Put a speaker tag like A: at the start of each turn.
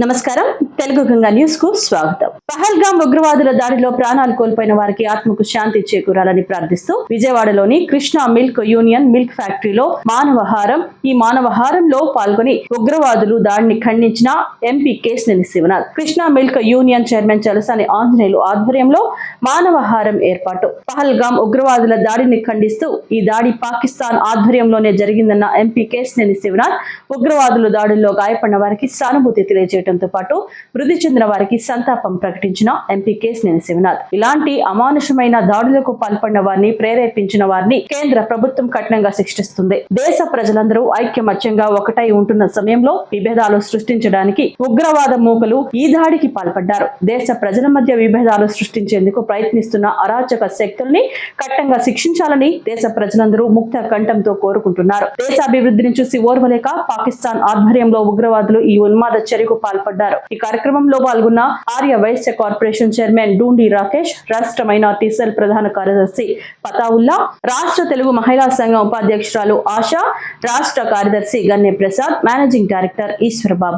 A: నమస్కారం. తెలుగు గంగా న్యూస్కు స్వాగతం. పహల్గాం ఉగ్రవాదుల దాడిలో ప్రాణాలు కోల్పోయిన వారికి ఆత్మకు శాంతి చేకూరాలని ప్రార్థిస్తూ విజయవాడలోని కృష్ణా మిల్క్ యూనియన్ మిల్క్ ఫ్యాక్టరీలో మానవహారం ఈ మానవహారంలో పాల్గొని ఉగ్రవాదులు దాడిని ఖండించిన MP Kesineni Sivanath. Krishna milk union chairman Chalasani Anjaneyulu ఆధ్వర్యంలో మానవహారం ఏర్పాటు. పహల్గాం ఉగ్రవాదుల దాడిని ఖండిస్తూ ఈ దాడి పాకిస్తాన్ ఆధ్వర్యంలోనే జరిగిందన్న ఎంపీ కేశినేని శివనాథ్ ఉగ్రవాదుల దాడుల్లో గాయపడిన వారికి సానుభూతి తెలియజేయడంతో పాటు మృతి చెందిన వారికి సంతాపం ప్రకటించిన ఎంపీ కేశినేని శివనాథ్. ఇలాంటి అమానుషమైన దాడులకు పాల్పడిన వారిని ప్రేరేపించిన వారిని కేంద్ర ప్రభుత్వం కఠినంగా శిక్షిస్తుంది. దేశ ప్రజలందరూ ఐక్యమత్యంగా ఒకటై ఉంటున్న సమయంలో విభేదాలు సృష్టించడానికి ఉగ్రవాద మూకలు ఈ దాడికి పాల్పడ్డారు. దేశ ప్రజల మధ్య విభేదాలు సృష్టించేందుకు ప్రయత్నిస్తున్న అరాచక శక్తుల్ని కట్టంగా శిక్షించాలని దేశ ప్రజలందరూ ముక్త కంఠంతో కోరుకుంటున్నారు. దేశాభివృద్ధిని చూసి ఓర్వలేక పాకిస్తాన్ ఆధ్వర్యంలో ఉగ్రవాదులు ఈ ఉన్మాద చర్యకు పాల్పడ్డారు. ఈ కార్యక్రమంలో పాల్గొన్న ఆర్య వైశ్య కార్పొరేషన్ చైర్మన్ డూండి రాకేష్ రాష్ట్ర మైనార్టీ సెల్ ప్రధాన కార్యదర్శి పతావుల్లా రాష్ట్ర తెలుగు మహిళా సంఘం ఉపాధ్యక్షురాలు ఆశ రాష్ట్ర కార్యదర్శి గన్నె ప్రసాద్ మేనేజింగ్ డైరెక్టర్ ఈశ్వర్బాబు.